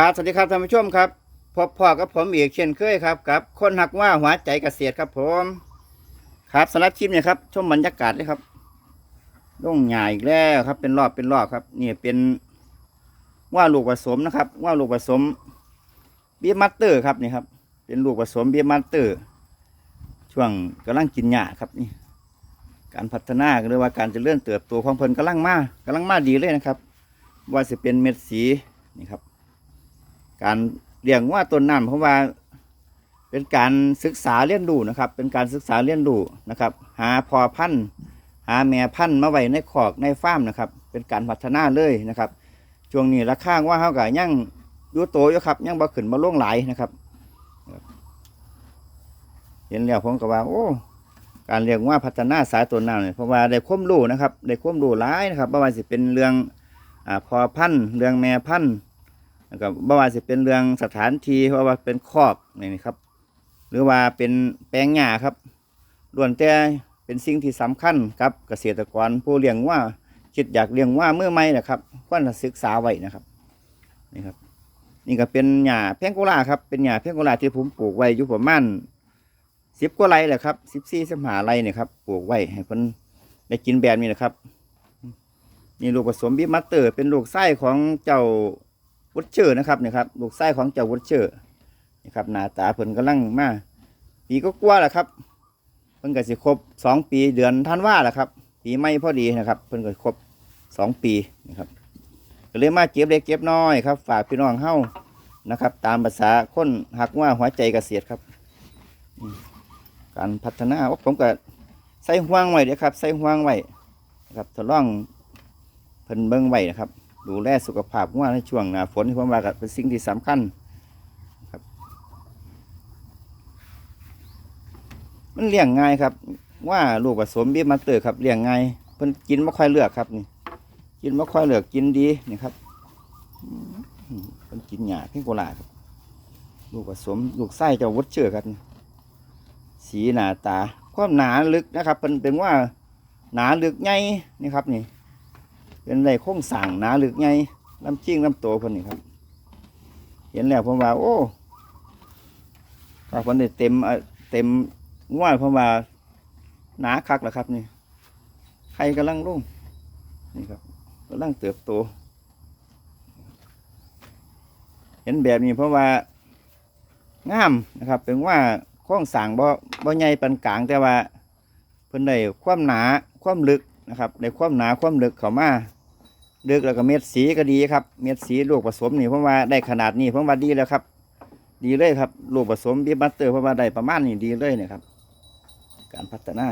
ครับสวัสดีครับท่านผู้ชมครับพบพ่อกับผมอีกเช่นเคยครับกับคนหักว่าหัวใจเกษตรครับผมครับสำหรับคลิปเนี่ยครับชมบรรยากาศเลยครับล่งใหญ่อีกแล้วครับ เป็นรอบเป็นรอบครับนี่เป็นว่าลูกผสมนะครับ ว่าลูกผสมเบียมัตเตอร์ครับนี่ครับ เป็นลูกผสมเบียมัตเตอร์ ช่วงกำลังกินหญ้าครับนี่ การพัฒนาหรือว่าการจเจริญเติบโตของเพิ่นกำลังมากกำลังมาดีเลยนะครับ ว่าจะเป็นเม็ดสีนี่ครับ การเลี้ยงว่าต้นน้ำเพราะว่าเป็นการศึกษาเรียนรู้นะครับ เป็นการศึกษาเรียนรู้นะครับ หาพอพันธุ์หาแม่พันธุ์มาไว้ในขอกในฟาร์มนะครับ เป็นการพัฒนาเลยนะครับ ช่วงนี้ราคาว่าเขากับยังยูโตอยู่ครับยังบ่ขึ้นมาล่วงหลายนะครับ เห็นแล้วผมก็ว่า โอ้การเรียกว่าพัฒนาสายตัวน้ำเนี่ยเพราะว่าได้ความรู้นะครับได้ความรู้หลายนะครับบ่ว่าสิเป็นเรื่องอพอพันธุ์เรื่องแม่พันธุ์ ก็บ่ว่าสิเป็นเรื่องสถานที่เพราะว่าเป็นครอกนี่นะครับ หรือว่าเป็นแปลงหญ้าครับล้วนแต่เป็นสิ่งที่สำคัญกับเกษตรกรผู้เลี้ยงว่าคิดอยากเลี้ยงว่าเมื่อไม่นะครับควรศึกษาไว้นะครับนี่ครับ นี่ก็เป็นหญ้าแพงโกลาครับเป็นหญ้าแพงโกลาที่ผมปลูกไว้อยู่ประมาณสิบกว่าไรแหละครับสิบสี่สิบห้าไรเนี่ยครับปลูกไว้ให้เพิ่นได้กินแบบนี้นะครับนี่ลูกผสมบีมัตเตอร์เป็นลูกไส้ของเจ้า วุฒเชอร์นะครับนี่ครับลูกไส้ของเจ้าวุฒเชอร์นี่ครับหน้าตาเพิ่นกำลังมาปีก็กลัวาแหละครับเพิ่นก็สิครบสองปีเดือนท่านว่าแหละครับปีไม่พอดีนะครับ เพิ่นก็ครบสองปีนะครับก็เลยมาเก็บเล็กเก็บน้อยครับ ฝากพี่น้องเฮานะครับ ตามภาษาคนหักว่าหัวใจเกษตรครับ การพัฒนาผมก็ใส่ห่วงไว้เด้อครับ ใส่ห่วงไว้นะครับทดลองเพิ่นเบิ่งไว้นะครับ ดูแลสุขภาพว่าในช่วงหน้าฝนที่ผมว่าก็เป็นสิ่งที่สำคัญครับ มันเลี้ยงง่ายครับ ว่าลูกผสมบีมาเตอร์ครับเลี้ยงง่ายเพิ่นกินไม่ค่อยเลือกครับนี่ กินไม่ค่อยเลือกกินดีนี่ครับมเพิ่นกินหญ้าเพียงโกลาครับ ลูกผสมลูกไส้จ้าวุฒเชื่อครับนี่สีหนาตาความหนาลึกนะครับเป็นเป็นว่าหนาลึกใหญ่นี่ครับนี่ เป็นไรโค้งสั่งหนาลึกใหญ่ลำจิ้งลำโตคนนี้ครับ เห็นแล้วผมว่า โอ้ถ้าคนได้เต็มเต็มง่ายผมว่าหนาคักแล้วครับนี่ใครกำลังรุ่งนี่ครับกำลังเติบโต เห็นแบบนี้เพราะว่างามนะครับเป็นว่าโครงสางบ่บ่ใหญ่ปานกลางแต่ว่าเพิ่นได้ความหนาความลึกนะครับได้ความหนาความลึกเข้ามา ลึกแล้วก็เม็ดสีก็ดีครับ เม็ดสีลูกผสมนี่ผมว่าได้ขนาดนี้ผมว่าดีแล้วครับ ดีเลยครับลูกผสมบีบัตเตอร์ผมว่าได้ประมาณนี้ดีเลยเนี่ยครับ การพัฒนา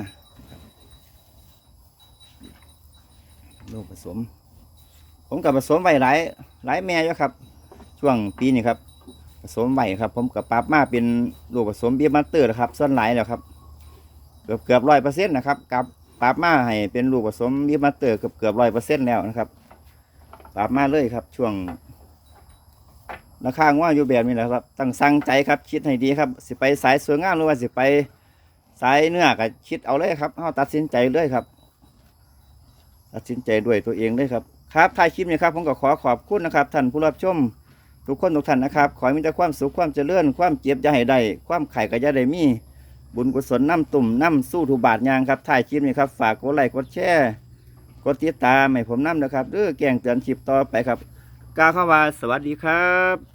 ลูกผสม ผมกับผสมไว้หลายหลายแม่อยู่ครับ ช่วงปีนี้ครับ ผสมไว้ครับ ผมกับปรับมาเป็นลูกผสมเบียร์มาสเตอร์นะครับส่วนหลายแล้วครับ เกือบเกือบร้อยเปอร์เซ็นต์นะครับกับปรับมาให้เป็นลูกผสมเบียร์มาสเตอร์เกือบเกือบร้อยเปอร์เซ็นต์แล้วนะครับ ปรับมาเลยครับ ช่วงราคาว่าอยู่แบบนี้แหละครับตั้งสั่งใจครับคิดให้ดีครับ สิไปสายสวยงามหรือว่าสิไปสายเนื้อก็คิดเอาเลยครับเอาตัดสินใจเลยครับ ตัดสินใจด้วยตัวเองเลยครับครับท้ายคลิปนี้ครับผมก็ขอขอบคุณนะครับท่านผู้รับชมทุกคนทุกท่านนะครับ ขอให้มีแต่ความสุขความเจริญความเจ็บอย่าให้ได้ความไข่ก็อย่าได้มีบุญกุศลน้ำตุ่มน้ำสู้ทุบาทยางครับถ่ายคลิปนี้ครับ ฝากกดไลค์กดแชร์ กดติดตามให้ผมน้ำนะครับเด้อแกงเตือนคลิปต่อไปครับกล่าเข้าว่าสวัสดีครับ